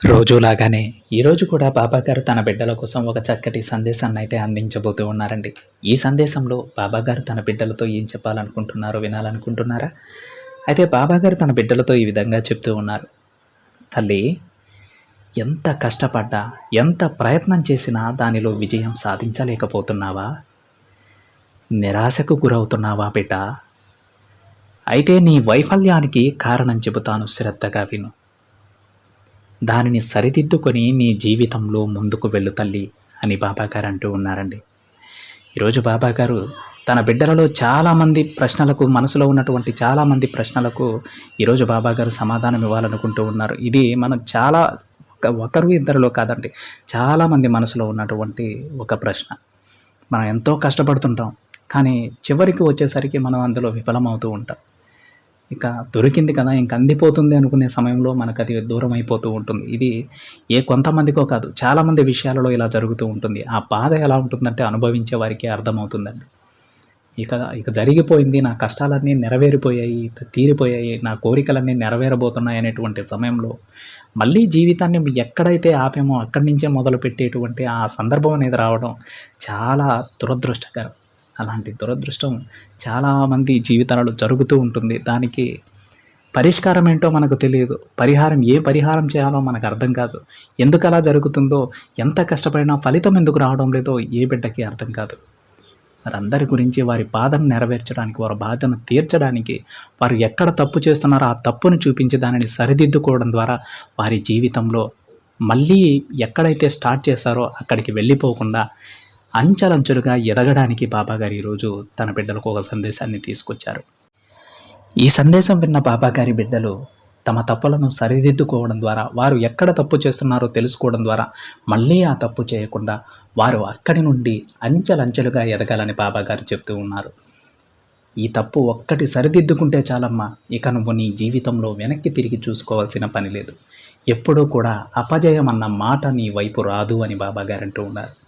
రోజులాగానే ఈరోజు కూడా బాబాగారు తన బిడ్డల కోసం ఒక చక్కటి సందేశాన్ని అయితే అందించబోతూ ఉన్నారండి. ఈ సందేశంలో బాబాగారు తన బిడ్డలతో ఏం చెప్పాలనుకుంటున్నారో వినాలనుకుంటున్నారా? అయితే బాబాగారు తన బిడ్డలతో ఈ విధంగా చెప్తూ ఉన్నారు. తల్లి ఎంత కష్టపడ్డా ఎంత ప్రయత్నం చేసినా దానిలో విజయం సాధించలేకపోతున్నావా? నిరాశకు గురవుతున్నావా బిడ్డ? అయితే నీ వైఫల్యానికి కారణం చెబుతాను శ్రద్ధగా విను. దానిని సరిదిద్దుకొని నీ జీవితంలో ముందుకు వెళ్ళు తల్లి అని బాబాగారు అంటూ ఉన్నారండి. ఈరోజు బాబాగారు తన బిడ్డలలో చాలామంది ప్రశ్నలకు మనసులో ఉన్నటువంటి చాలామంది ప్రశ్నలకు ఈరోజు బాబాగారు సమాధానం ఇవ్వాలనుకుంటూ ఉన్నారు. ఇది మనం చాలా ఒక ఒకరు ఇద్దరిలో కాదండి చాలామంది మనసులో ఉన్నటువంటి ఒక ప్రశ్న. మనం ఎంతో కష్టపడుతుంటాం కానీ చివరికి వచ్చేసరికి మనం అందులో విఫలమవుతూ ఉంటాం. ఇక దొరికింది కదా ఇంక అందిపోతుంది అనుకునే సమయంలో మనకు అది దూరం అయిపోతూ ఉంటుంది. ఇది ఏ కొంతమందికో కాదు చాలామంది విషయాలలో ఇలా జరుగుతూ ఉంటుంది. ఆ బాధ ఎలా ఉంటుందంటే అనుభవించే వారికి అర్థమవుతుందండి. ఇక ఇక జరిగిపోయింది నా కష్టాలన్నీ నెరవేరిపోయాయి తీరిపోయాయి నా కోరికలన్నీ నెరవేరబోతున్నాయి అనేటువంటి సమయంలో మళ్ళీ జీవితాన్ని ఎక్కడైతే ఆపామో అక్కడి నుంచే మొదలు పెట్టేటువంటి ఆ సందర్భం అనేది రావడం చాలా దురదృష్టకరం. అలాంటి దురదృష్టం చాలామంది జీవితాలలో జరుగుతూ ఉంటుంది. దానికి పరిష్కారం ఏంటో మనకు తెలియదు. పరిహారం ఏ పరిహారం చేయాలో మనకు అర్థం కాదు. ఎందుకు అలా జరుగుతుందో ఎంత కష్టపడినా ఫలితం ఎందుకు రావడం లేదో ఏ బిడ్డకి అర్థం కాదు. వారందరి గురించి వారి బాధను నెరవేర్చడానికి వారి బాధను తీర్చడానికి వారు ఎక్కడ తప్పు చేస్తున్నారో ఆ తప్పును చూపించి దానిని సరిదిద్దుకోవడం ద్వారా వారి జీవితంలో మళ్ళీ ఎక్కడైతే స్టార్ట్ చేశారో అక్కడికి వెళ్ళిపోకుండా అంచెలంచెలుగా ఎదగడానికి బాబాగారు ఈరోజు తన బిడ్డలకు ఒక సందేశాన్ని తీసుకొచ్చారు. ఈ సందేశం విన్న బాబాగారి బిడ్డలు తమ తప్పులను సరిదిద్దుకోవడం ద్వారా వారు ఎక్కడ తప్పు చేస్తున్నారో తెలుసుకోవడం ద్వారా మళ్ళీ ఆ తప్పు చేయకుండా వారు అక్కడి నుండి అంచెలంచెలుగా ఎదగాలని బాబాగారు చెప్తూ ఉన్నారు. ఈ తప్పు ఒక్కటి సరిదిద్దుకుంటే చాలమ్మా ఇక నువ్వు నీ జీవితంలో వెనక్కి తిరిగి చూసుకోవాల్సిన పని లేదు. ఎప్పుడూ కూడా అపజయం అన్న మాట నీ వైపు రాదు అని బాబాగారు అంటూ ఉన్నారు.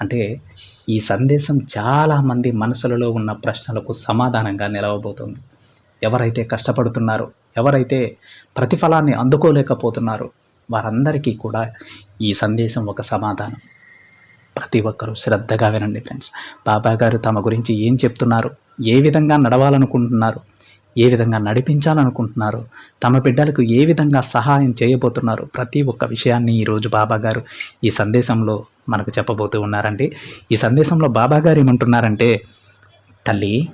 అంటే ఈ సందేశం చాలామంది మనసులలో ఉన్న ప్రశ్నలకు సమాధానంగా నిలవబోతుంది. ఎవరైతే కష్టపడుతున్నారో ఎవరైతే ప్రతిఫలాన్ని అందుకోలేకపోతున్నారో వారందరికీ కూడా ఈ సందేశం ఒక సమాధానం. ప్రతి ఒక్కరూ శ్రద్ధగా వినండి ఫ్రెండ్స్. బాబా గారు తమ గురించి ఏం చెప్తున్నారు? ఏ విధంగా నడవాలనుకుంటున్నారు? ఏ విధంగా నడిపించాలనుకుంటున్నారు? తమ బిడ్డలకు ఏ విధంగా సహాయం చేయబోతున్నారు? ప్రతి ఒక్క విషయాన్ని ఈరోజు బాబా గారు ఈ సందేశంలో మనకు చెప్పబోతూ ఉన్నారండి. ఈ సందేశంలో బాబా గారు ఏమంటున్నారంటే తల్లి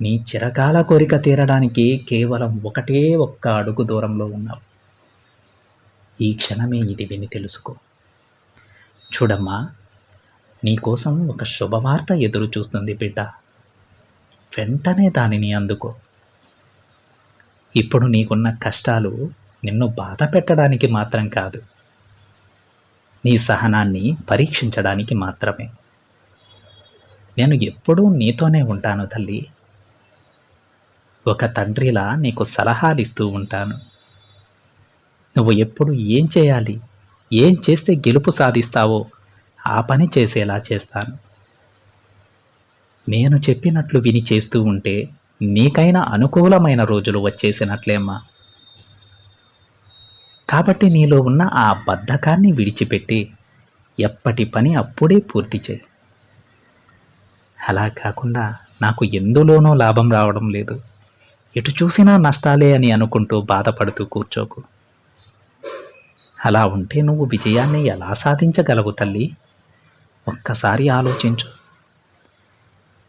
నీ చిరకాల కోరిక తీరడానికి కేవలం ఒకటే ఒక్క అడుగు దూరంలో ఉన్నావు. ఈ క్షణమే ఇది విని తెలుసుకో. చూడమ్మా నీకోసం ఒక శుభవార్త ఎదురు చూస్తుంది బిడ్డ. వెంటనే దానిని అందుకో. ఇప్పుడు నీకున్న కష్టాలు నిన్ను బాధ పెట్టడానికి మాత్రం కాదు. నీ సహనాన్ని పరీక్షించడానికి మాత్రమే. నేను ఎప్పుడూ నీతోనే ఉంటాను తల్లి. ఒక తండ్రిలా నీకు సలహాలు ఇస్తూ ఉంటాను. నువ్వు ఎప్పుడు ఏం చేయాలి? ఏం చేస్తే గెలుపు సాధిస్తావో ఆ పని చేసేలా చేస్తాను. నేను చెప్పినట్లు విని చేస్తూ ఉంటే నీకైనా అనుకూలమైన రోజులు వచ్చేసినట్లేమ్మా. కాబట్టి నీలో ఉన్న ఆ బద్ధకాన్ని విడిచిపెట్టి ఎప్పటి పని అప్పుడే పూర్తి చేయి. అలా కాకుండా నాకు ఎందులోనూ లాభం రావడం లేదు. ఎటు చూసినా నష్టాలే అని అనుకుంటూ బాధపడుతూ కూర్చోకు. అలా ఉంటే నువ్వు విజయాన్ని ఎలా సాధించగలవు తల్లి? ఒక్కసారి ఆలోచించు.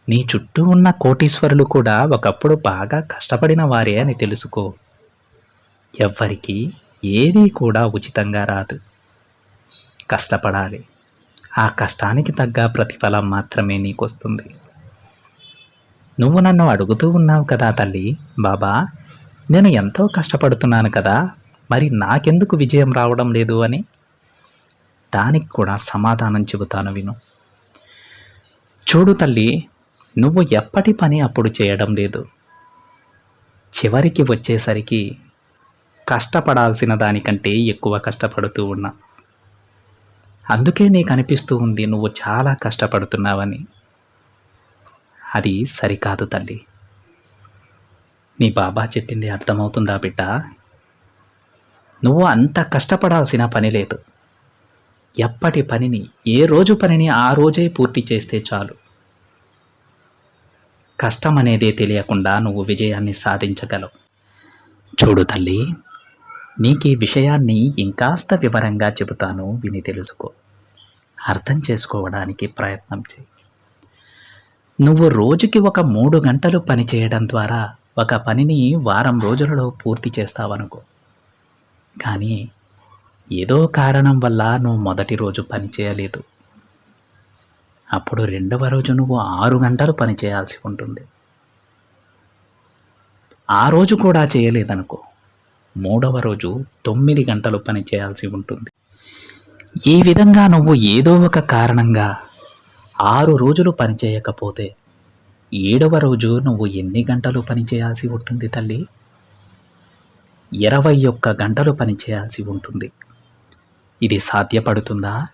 నీ చుట్టూ ఉన్న కోటీశ్వరులు కూడా ఒకప్పుడు బాగా కష్టపడిన వారే అని తెలుసుకో. ఎవ్వరికీ ఏదీ కూడా ఉచితంగా రాదు. కష్టపడాలి. ఆ కష్టానికి తగ్గ ప్రతిఫలం మాత్రమే నీకు వస్తుంది నువ్వు నన్ను అడుగుతూ ఉన్నావు కదా తల్లి. బాబా నేను ఎంతో కష్టపడుతున్నాను కదా. మరి నాకెందుకు విజయం రావడం లేదు అని? దానికి కూడా సమాధానం చెబుతాను విను. చూడు తల్లి నువ్వు ఎప్పటి పని అప్పుడు చేయడం లేదు. చివరికి వచ్చేసరికి కష్టపడాల్సిన దానికంటే ఎక్కువ కష్టపడుతూ ఉన్నా. అందుకే నీకు అనిపిస్తూ ఉంది నువ్వు చాలా కష్టపడుతున్నావని. అది సరికాదు తల్లి. నీ బాబా చెప్పింది అర్థమవుతుందా బిడ్డ? నువ్వు అంత కష్టపడాల్సిన పని లేదు. ఎప్పటి పనిని ఏ రోజు పనిని ఆ రోజే పూర్తి చేస్తే చాలు. కష్టం అనేదే తెలియకుండా నువ్వు విజయాన్ని సాధించగలవు. చూడు తల్లి నీకు ఈ విషయాన్ని ఇంకాస్త వివరంగా చెబుతాను విని తెలుసుకో. అర్థం చేసుకోవడానికి ప్రయత్నం చేయి. నువ్వు రోజుకి ఒక మూడు గంటలు పని చేయడం ద్వారా ఒక పనిని వారం రోజులలో పూర్తి చేస్తావనుకో. కానీ ఏదో కారణం వల్ల నువ్వు మొదటి రోజు పని చేయలేదు. అప్పుడు రెండవ రోజు నువ్వు ఆరు గంటలు పని చేయాల్సి ఉంటుంది. ఆ రోజు కూడా చేయలేదనుకో. మూడవ రోజు తొమ్మిది గంటలు పని చేయాల్సి ఉంటుంది. ఈ విధంగా నువ్వు ఏదో ఒక కారణంగా ఆరు రోజులు పని చేయకపోతే ఏడవ రోజు నువ్వు ఎన్ని గంటలు పని చేయాల్సి ఉంటుంది తల్లి? ఇరవై ఒక్క గంటలు పని చేయాల్సి ఉంటుంది. ఇది సాధ్యపడుతుందా?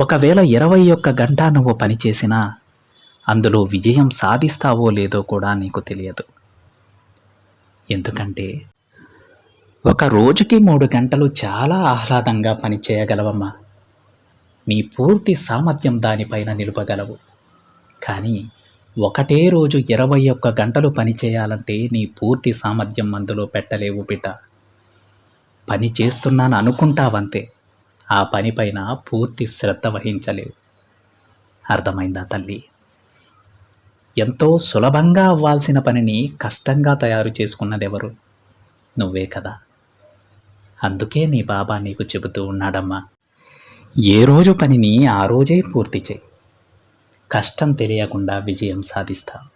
ఒకవేళ ఇరవై ఒక్క గంట నువ్వు పనిచేసినా అందులో విజయం సాధిస్తావో లేదో కూడా నీకు తెలియదు. ఎందుకంటే ఒక రోజుకి మూడు గంటలు చాలా ఆహ్లాదంగా పని చేయగలవమ్మా నీ పూర్తి సామర్థ్యం దానిపైన నిలుపగలవు. కానీ ఒకటే రోజు ఇరవై ఒక్క గంటలు పని చేయాలంటే నీ పూర్తి సామర్థ్యం అందులో పెట్టలేవు బిడ్డ. పని చేస్తున్నాను అనుకుంటావంతే. ఆ పనిపైన పూర్తి శ్రద్ధ వహించలేవు. అర్థమైందా తల్లి? ఎంతో సులభంగా అవ్వాల్సిన పనిని కష్టంగా తయారు చేసుకున్నదెవరు? నువ్వే కదా. అందుకే నీ బాబా నీకు చెబుతూ ఉన్నాడమ్మా. ఏ రోజు పనిని ఆ రోజే పూర్తి చేయి. కష్టం తెలియకుండా విజయం సాధిస్తావు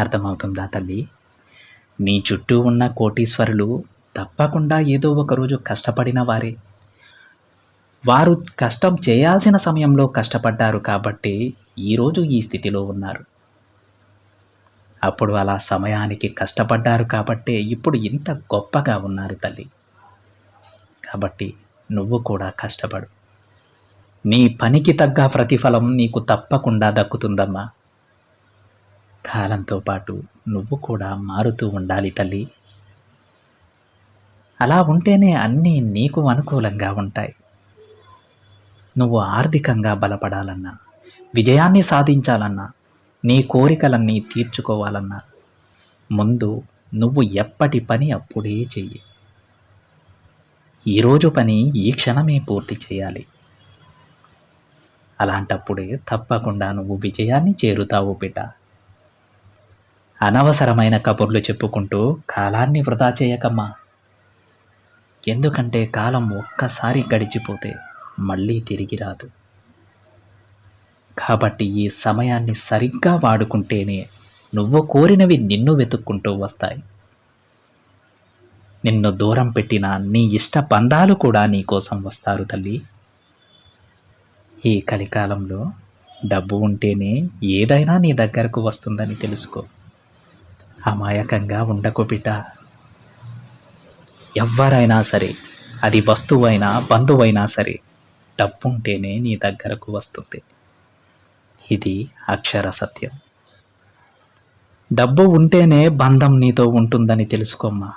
అర్థమవుతుందా తల్లి? నీ చుట్టూ ఉన్న కోటీశ్వరులు తప్పకుండా ఏదో ఒక రోజు కష్టపడిన వారే. వారు కష్టం చేయాల్సిన సమయంలో కష్టపడ్డారు కాబట్టి ఈరోజు ఈ స్థితిలో ఉన్నారు. అప్పుడు అలా సమయానికి కష్టపడ్డారు కాబట్టే ఇప్పుడు ఇంత గొప్పగా ఉన్నారు తల్లి. కాబట్టి నువ్వు కూడా కష్టపడు. నీ పనికి తగ్గ ప్రతిఫలం నీకు తప్పకుండా దక్కుతుందమ్మా. కాలంతో పాటు నువ్వు కూడా మారుతూ ఉండాలి తల్లి. అలా ఉంటేనే అన్నీ నీకు అనుకూలంగా ఉంటాయి. నువ్వు ఆర్థికంగా బలపడాలన్నా విజయాన్ని సాధించాలన్నా నీ కోరికలన్నీ తీర్చుకోవాలన్నా ముందు నువ్వు ఎప్పటి పని అప్పుడే చెయ్యి. ఈరోజు పని ఈ క్షణమే పూర్తి చేయాలి. అలాంటప్పుడే తప్పకుండా నువ్వు విజయాన్ని చేరుతావు బిడ్డ. అనవసరమైన కబుర్లు చెప్పుకుంటూ కాలాన్ని వృధా చేయకమ్మా. ఎందుకంటే కాలం ఒక్కసారి గడిచిపోతే మళ్ళీ తిరిగి రాదు. కాబట్టి ఈ సమయాన్ని సరిగ్గా వాడుకుంటేనే నువ్వు కోరినవి నిన్ను వెతుక్కుంటూ వస్తాయి. నిన్ను దూరం పెట్టిన నీ ఇష్ట బంధాలు కూడా నీ కోసం వస్తారు తల్లి. ఈ కలికాలంలో డబ్బు ఉంటేనే ఏదైనా నీ దగ్గరకు వస్తుందని తెలుసుకో. అమాయకంగా ఉండకు బిడ్డ. ఎవ్వరైనా సరే అది వస్తువైనా బంధువైనా సరే డబ్బు ఉంటేనే నీ దగ్గరకు వస్తుంది. ఇది అక్షర సత్యం. డబ్బు ఉంటేనే బంధం నీతో ఉంటుందని తెలుసుకోమ్మా.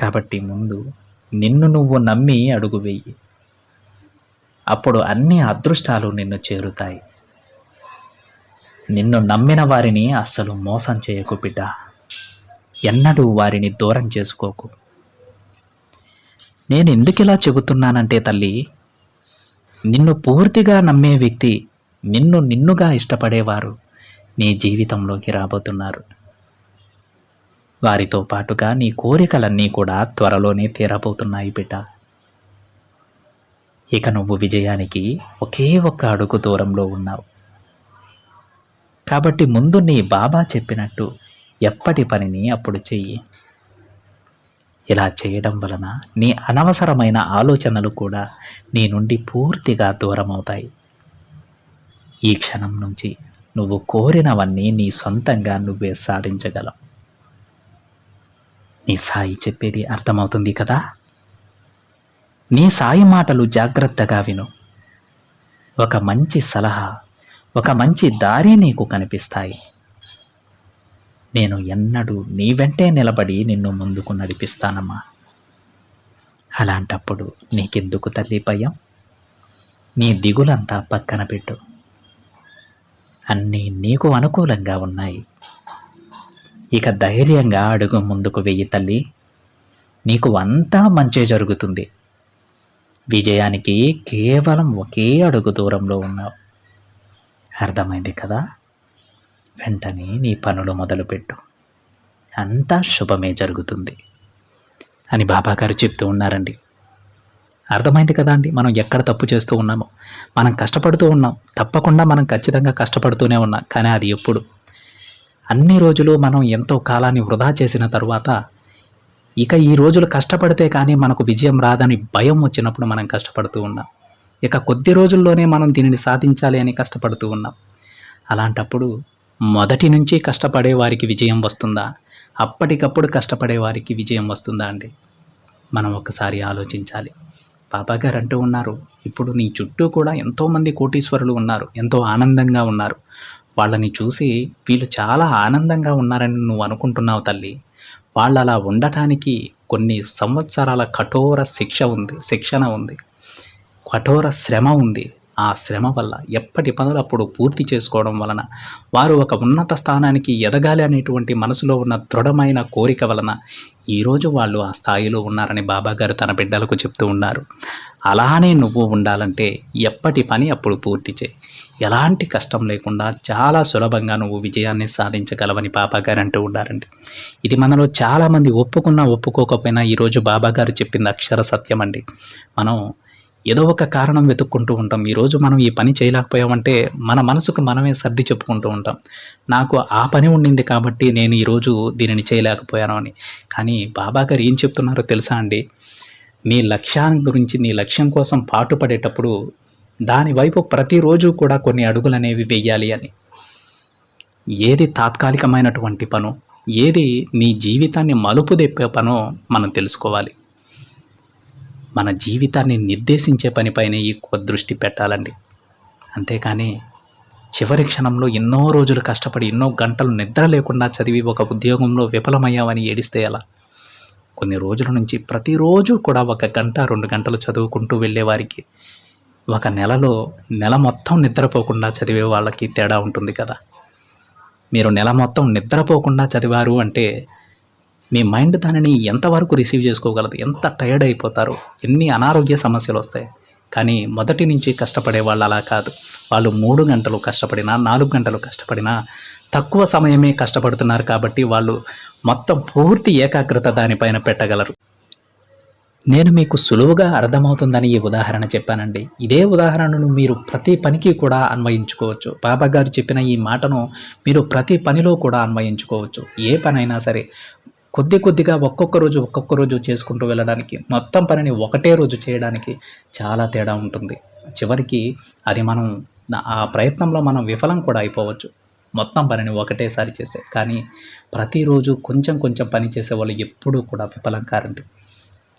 కాబట్టి ముందు నిన్ను నువ్వు నమ్మి అడుగు వెయ్యి అప్పుడు అన్ని అదృష్టాలు నిన్ను చేరుతాయి. నిన్ను నమ్మిన వారిని అస్సలు మోసం చేయకు బిడ్డ. ఎన్నడూ వారిని దూరం చేసుకోకు. నేను ఎందుకు ఇలా చెబుతున్నానంటే తల్లి నిన్ను పూర్తిగా నమ్మే వ్యక్తి నిన్ను నిన్నుగా ఇష్టపడేవారు నీ జీవితంలోకి రాబోతున్నారు. వారితో పాటుగా నీ కోరికలన్నీ కూడా త్వరలోనే తీరబోతున్నాయి బిడ్డ. ఇక నువ్వు విజయానికి ఒకే ఒక్క అడుగు దూరంలో ఉన్నావు. కాబట్టి ముందు నీ బాబా చెప్పినట్టు ఎప్పటి పనిని అప్పుడు చెయ్యి. ఇలా చేయడం వలన నీ అనవసరమైన ఆలోచనలు కూడా నీ నుండి పూర్తిగా దూరం అవుతాయి ఈ క్షణం నుంచి నువ్వు కోరినవన్నీ నీ సొంతంగా నువ్వే సాధించగలవు. నీ సాయి చెప్పేది అర్థమవుతుంది కదా? నీ సాయి మాటలు జాగ్రత్తగా విను. ఒక మంచి సలహా ఒక మంచి దారి నీకు కనిపిస్తాయి. నేను ఎన్నడూ నీ వెంటే నిలబడి నిన్ను ముందుకు నడిపిస్తానమ్మా. అలాంటప్పుడు నీకెందుకు తల్లి భయం? నీ దిగులంతా పక్కన పెట్టు. అన్నీ నీకు అనుకూలంగా ఉన్నాయి. ఇక ధైర్యంగా అడుగు ముందుకు వెయ్యి తల్లి. నీకు అంతా మంచే జరుగుతుంది. విజయానికి కేవలం ఒకే అడుగు దూరంలో ఉన్నావు. అర్థమైంది కదా? వెంటనే నీ పనులు మొదలుపెట్టు. అంతా శుభమే జరుగుతుంది. అని బాబాగారు చెప్తూ ఉన్నారండి. అర్థమైంది కదా అండి? మనం ఎక్కడ తప్పు చేస్తూ ఉన్నామో. మనం కష్టపడుతూ ఉన్నాం. తప్పకుండా మనం ఖచ్చితంగా కష్టపడుతూనే ఉన్నాం. కానీ అది ఎప్పుడు? అన్ని రోజులు మనం ఎంతో కాలాన్ని వృధా చేసిన తర్వాత ఇక ఈ రోజులు కష్టపడితే కానీ మనకు విజయం రాదని భయం వచ్చినప్పుడు మనం కష్టపడుతూ ఉన్నాం. ఇక కొద్ది రోజుల్లోనే మనం దీనిని సాధించాలి అని కష్టపడుతూ ఉన్నాం. అలాంటప్పుడు మొదటి నుంచి కష్టపడే వారికి విజయం వస్తుందా? అప్పటికప్పుడు కష్టపడే వారికి విజయం వస్తుందా అండి? మనం ఒకసారి ఆలోచించాలి. బాబాగారు అంటూ ఉన్నారు ఇప్పుడు నీ చుట్టూ కూడా ఎంతోమంది కోటీశ్వరులు ఉన్నారు ఎంతో ఆనందంగా ఉన్నారు. వాళ్ళని చూసి వీళ్ళు చాలా ఆనందంగా ఉన్నారని నువ్వు అనుకుంటున్నావు తల్లి. వాళ్ళు అలా ఉండటానికి కొన్ని సంవత్సరాల కఠోర శిక్ష ఉంది శిక్షణ ఉంది. కఠోర శ్రమ ఉంది. ఆ శ్రమ వల్ల ఎప్పటి పనులు అప్పుడు పూర్తి చేసుకోవడం వలన వారు ఒక ఉన్నత స్థానానికి ఎదగాలి అనేటువంటి మనసులో ఉన్న దృఢమైన కోరిక వలన ఈరోజు వాళ్ళు ఆ స్థాయిలో ఉన్నారని బాబాగారు తన బిడ్డలకు చెప్తూ ఉన్నారు. అలానే నువ్వు ఉండాలంటే ఎప్పటి పని అప్పుడు పూర్తి చేయి. ఎలాంటి కష్టం లేకుండా చాలా సులభంగా నువ్వు విజయాన్ని సాధించగలవని బాబాగారు అంటూ ఉన్నారండి. ఇది మనలో చాలామంది ఒప్పుకున్నా ఒప్పుకోకపోయినా ఈరోజు బాబాగారు చెప్పింది అక్షర సత్యం అండి. మనం ఏదో ఒక కారణం వెతుక్కుంటూ ఉంటాం. ఈరోజు మనం ఈ పని చేయలేకపోయామంటే మన మనసుకు మనమే సర్ది చెప్పుకుంటూ ఉంటాం. నాకు ఆ పని ఉండింది కాబట్టి నేను ఈరోజు దీనిని చేయలేకపోయాను అని. కానీ బాబా గారు ఏం చెప్తున్నారో తెలుసా అండి? నీ లక్ష్యాన్ని గురించి నీ లక్ష్యం కోసం పాటుపడేటప్పుడు దాని వైపు ప్రతిరోజు కూడా కొన్ని అడుగులు అనేవి వెయ్యాలి అని. ఏది తాత్కాలికమైనటువంటి పను ఏది నీ జీవితాన్ని మలుపు తెప్పే పనో మనం తెలుసుకోవాలి. మన జీవితాన్ని నిర్దేశించే పనిపైనే ఎక్కువ దృష్టి పెట్టాలండి. అంతేకాని చివరి క్షణంలో ఎన్నో రోజులు కష్టపడి ఎన్నో గంటలు నిద్ర లేకుండా చదివి ఒక ఉద్యోగంలో విఫలమయ్యామని ఏడిస్తే ఎలా? కొన్ని రోజుల నుంచి ప్రతిరోజు కూడా ఒక గంట రెండు గంటలు చదువుకుంటూ వెళ్ళే వారికి ఒక నెలలో నెల మొత్తం నిద్రపోకుండా చదివే వాళ్ళకి తేడా ఉంటుంది కదా. మీరు నెల మొత్తం నిద్రపోకుండా చదివారు అంటే మీ మైండ్ దానిని ఎంతవరకు రిసీవ్ చేసుకోగలదు ఎంత టైర్డ్ అయిపోతారు ఎన్ని అనారోగ్య సమస్యలు వస్తాయి. కానీ మొదటి నుంచి కష్టపడే వాళ్ళు అలా కాదు. వాళ్ళు మూడు గంటలు కష్టపడినా నాలుగు గంటలు కష్టపడినా తక్కువ సమయమే కష్టపడుతున్నారు కాబట్టి వాళ్ళు మొత్తం పూర్తి ఏకాగ్రత దానిపైన పెట్టగలరు. నేను మీకు సులువుగా అర్థమవుతుందని ఈ ఉదాహరణ చెప్పానండి. ఇదే ఉదాహరణను మీరు ప్రతి పనికి కూడా అన్వయించుకోవచ్చు. బాబా గారు చెప్పిన ఈ మాటను మీరు ప్రతి పనిలో కూడా అన్వయించుకోవచ్చు. ఏ పనైనా సరే కొద్ది కొద్దిగా ఒక్కొక్క రోజు ఒక్కొక్క రోజు చేసుకుంటూ వెళ్ళడానికి మొత్తం పనిని ఒకటే రోజు చేయడానికి చాలా తేడా ఉంటుంది. చివరికి అది మనం ఆ ప్రయత్నంలో మనం విఫలం కూడా అయిపోవచ్చు. మొత్తం పనిని ఒకటేసారి చేస్తే. కానీ ప్రతిరోజు కొంచెం కొంచెం పని చేసే వాళ్ళు ఎప్పుడూ కూడా విఫలం కారండి.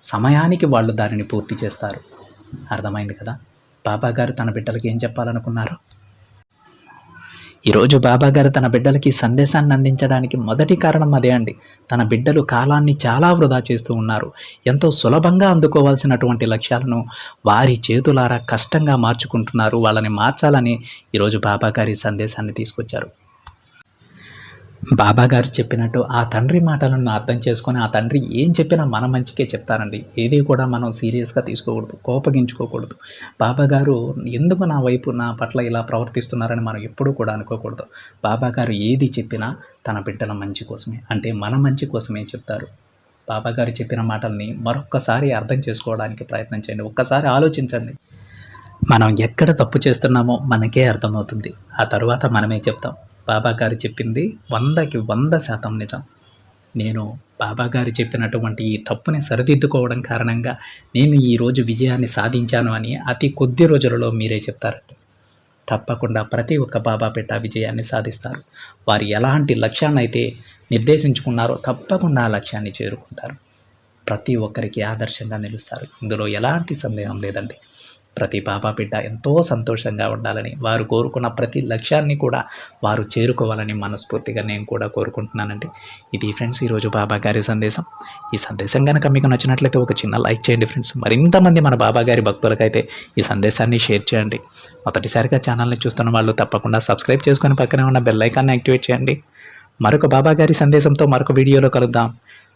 సమయానికి వాళ్ళు దానిని పూర్తి చేస్తారు. అర్థమైంది కదా? బాబా గారు తన బిడ్డలకి ఏం చెప్పాలనుకున్నారు? ఈరోజు బాబాగారు తన బిడ్డలకి సందేశాన్ని అందించడానికి మొదటి కారణం అదే అండి. తన బిడ్డలు కాలాన్ని చాలా వృధా చేస్తూ ఉన్నారు. ఎంతో సులభంగా అందుకోవాల్సినటువంటి లక్ష్యాలను వారి చేతులారా కష్టంగా మార్చుకుంటున్నారు. వాళ్ళని మార్చాలని ఈరోజు బాబాగారి సందేశాన్ని తీసుకొచ్చారు. బాబా గారు చెప్పినట్టు ఆ తండ్రి మాటలను అర్థం చేసుకొని ఆ తండ్రి ఏం చెప్పినా మన మంచికే చెప్తారండి. ఏది కూడా మనం సీరియస్గా తీసుకోకూడదు కోపగించుకోకూడదు. బాబా గారు ఎందుకు నా వైపు నా పట్ల ఇలా ప్రవర్తిస్తున్నారని మనం ఎప్పుడూ కూడా అనుకోకూడదు. బాబా గారు ఏది చెప్పినా తన బిడ్డల మంచి కోసమే అంటే మన మంచి కోసమే చెప్తారు. బాబా గారు చెప్పిన మాటల్ని మరొక్కసారి అర్థం చేసుకోవడానికి ప్రయత్నం చేయండి. ఒక్కసారి ఆలోచించండి. మనం ఎక్కడ తప్పు చేస్తున్నామో మనకే అర్థమవుతుంది. ఆ తరువాత మనమే చెప్తాం. బాబా గారు చెప్పింది వందకి వంద శాతం నిజం. నేను బాబాగారు చెప్పినటువంటి ఈ తప్పుని సరిదిద్దుకోవడం కారణంగా నేను ఈరోజు విజయాన్ని సాధించాను అని అతి కొద్ది రోజులలో మీరే చెప్తారండి. తప్పకుండా ప్రతి ఒక్క బాబా పెట్ట విజయాన్ని సాధిస్తారు. వారు ఎలాంటి లక్ష్యాన్ని అయితే నిర్దేశించుకున్నారో తప్పకుండా ఆ లక్ష్యాన్ని చేరుకుంటారు. ప్రతి ఒక్కరికి ఆదర్శంగా నిలుస్తారు. ఇందులో ఎలాంటి సందేహం లేదండి. ప్రతి బాబా బిడ్డ ఎంతో సంతోషంగా ఉండాలని వారు కోరుకున్న ప్రతి లక్ష్యాన్ని కూడా వారు చేరుకోవాలని మనస్ఫూర్తిగా నేను కూడా కోరుకుంటున్నానండి. ఇది ఫ్రెండ్స్ ఈరోజు బాబా గారి సందేశం. ఈ సందేశం కనుక మీకు నచ్చినట్లయితే ఒక చిన్న లైక్ చేయండి ఫ్రెండ్స్ మరింతమంది మన బాబా గారి భక్తులకైతే ఈ సందేశాన్ని షేర్ చేయండి. మొదటిసారిగా ఛానల్ని చూస్తున్న వాళ్ళు తప్పకుండా సబ్స్క్రైబ్ చేసుకొని పక్కనే ఉన్న బెల్ ఐకాన్ని యాక్టివేట్ చేయండి. మరొక బాబా గారి సందేశంతో మరొక వీడియోలో కలుద్దాం.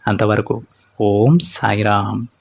అంతవరకు ఓం సాయిరామ్.